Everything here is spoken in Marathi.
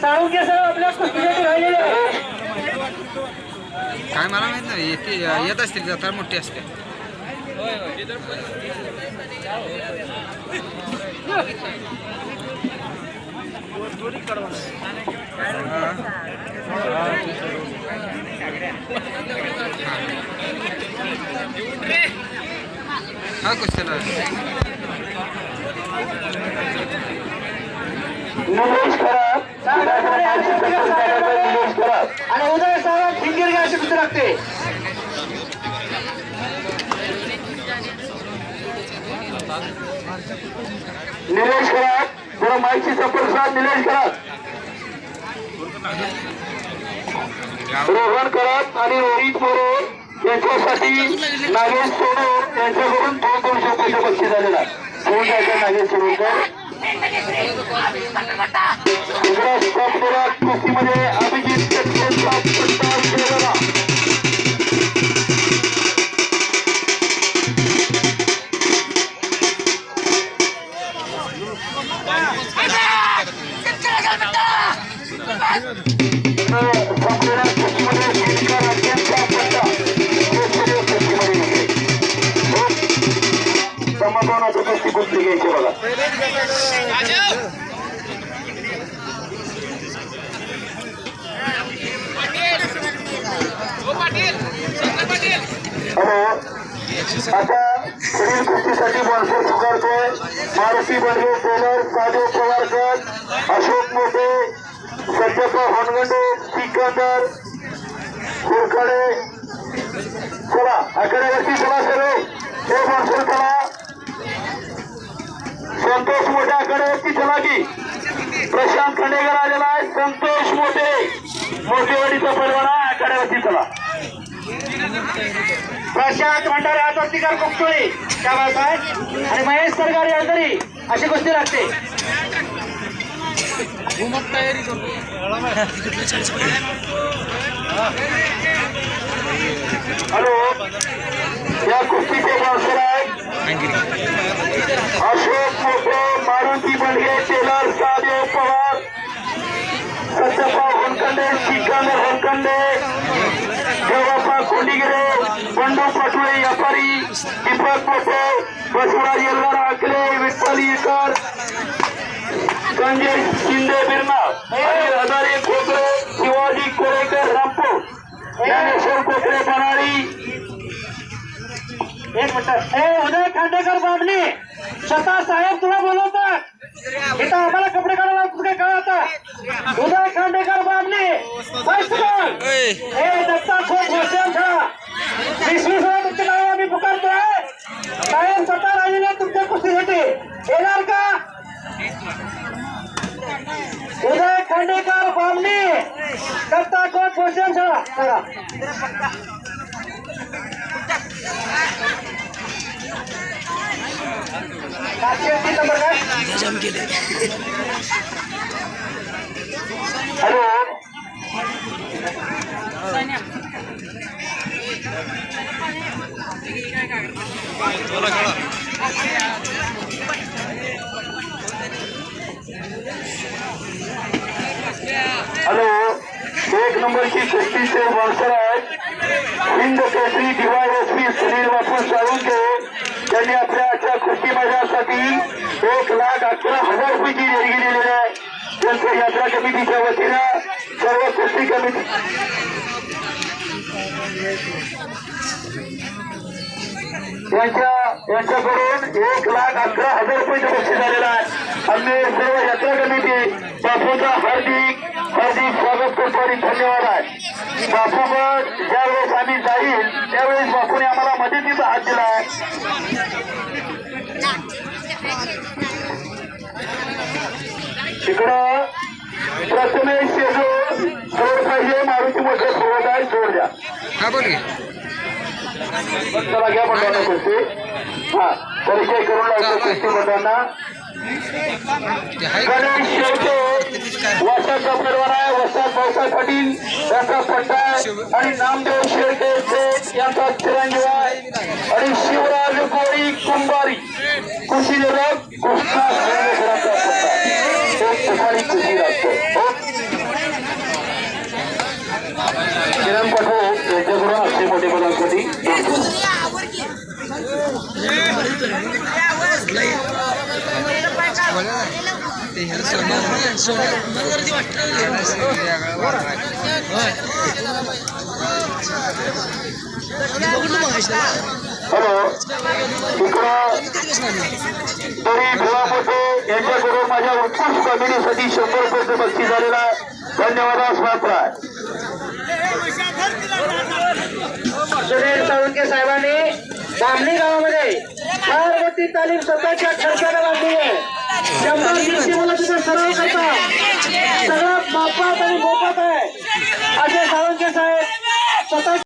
साळुंके साहेब आपल्या कुस्तीसाठी राहिलेले आहे. काय मला माहीत नाही येते येत असतील जत्रा मोठी असते. हा. निलेश खरात आणि उदय साहेब हिंगिरगे अशी कुठे लागते. निलेश खरात जरा माहिती संपर्क निलेश खरात. रोहन करत आणि रोहित मोरे यांच्यासाठी नागेश सोडून यांच्याकडून दोन दोनशे रुपयाचं बक्षीस झालेलं आहे. दोन जायचं नागेश सोडून कुस्तीमध्ये अभिजित कटकेचा पट्टा खेळला संपलेल्या कुस्तीमध्ये शेतकर अत्यंत पट्टा केसरी कुस्तीमध्ये घेतले. हो. समाधानाची कुस्ती कुस्ती घ्यायची बघा हॅलो आता पुढील कुस्तीसाठी माणसं स्वीकारतोय मारुती बडगे टेलर साधू पवारकर अशोक मोठे सज्जप्पा होनगंडे सिकंदर कुरकडे चला आकड्यावरती चला सर्व हे माणसं चला संतोष मोठे जागी प्रशांत खंडेकर आलेला आहे. संतोष मोठे. मोठेवाडीचा परवाना आकड्यावरती चला. प्रशांत भंडारे हातवर्तीकर कुकटोळी त्या बाळासाहेब आणि महेश सरगारी अंतरी अशी कुस्ती लागते. हॅलो. या कुस्तीचे माणसं आहेत. मोठे मारुती बंडगे टेलर सादेव पवार सत्यप्पा होनकंडे सिकंदर होनकंडे देवाप्पा कोंडिगिरे बंडू पटुळे व्यापारी दीपक पोटे बसवराज येलगार आकले विठ्ठल इकर संजय शिंदे बिर्ना हजारे खोकरे शिवाजी कोरेकर रामपूर ज्ञानेश्वर कोकरे बनारी एक मिनिट. हे उदय खांडेकर बाबनी स्वतः साहेब तुला बोलवतो? इथं आम्हाला कपडे काढायला तुझं काय? कळ आता? उदय खांडेकर बाबनी ए दत्ता खोट घोषण तुमचे नाव आम्ही पुकारतोय. स्वतः राहिलेले आहेत तुमच्या कुस्तीसाठी. येणार का? उदय खांडेकर बामणी दत्ता खोट घोषण ठेवा चला सातशे तीन नंबर काय हॅलो हॅलो एक नंबरची कुस्तीचे माणसं आहेत हिंद केसरी डीवायएसपी सुनील बापू साळुंके त्यांनी आपल्या आजच्या कुस्ती एक लाख अकरा हजार रुपयाची देणगी दिलेली आहे त्यांच्या यात्रा कमिटीच्या वतीनं सर्व कृषी कमिटी यांच्या यांच्याकडून एक लाख अकरा हजार रुपये बक्षीस झालेला आहे आम्ही सर्व यात्रा कमिटी बापूचा हार्दिक हार्दिक स्वागत करतो आणि धन्यवाद आहे. बापूवर ज्यावेळेस आम्ही जाईल त्यावेळेस बापूने आम्हाला मदतीचा हात दिला आहे. तिकडं प्रथमेश शेजूर जोड पाहिजे मारुती मोठे सोबत आहे जोड द्या चला घ्या कुस्ती. हा परिचय करून लावतो कुस्ती गणेश शेवटे वसाचा परवाना आहे वसात भाऊसाहेब पाटील यांचा पट्टा आणि नामदेव शेळके यांचा चिरंजीव आहे. आणि शिवराज गोळी कुंभारी. कुशी यांच्याकडून माझ्या उत्कृष्ट कमिटीसाठी शंभर रुपयाचं बक्षीस झालेला धन्यवाद मात्र. आहे सुनील साळुंके साहेबांनी बामणी गावामध्ये घरगुती तालीम स्वतःच्या खर्चाला बांधली आहे. शंभर दीडशे मुलं तिथे सराव करतात सगळं मापात आणि मोफत आहे. असे साळुंके साहेब स्वतः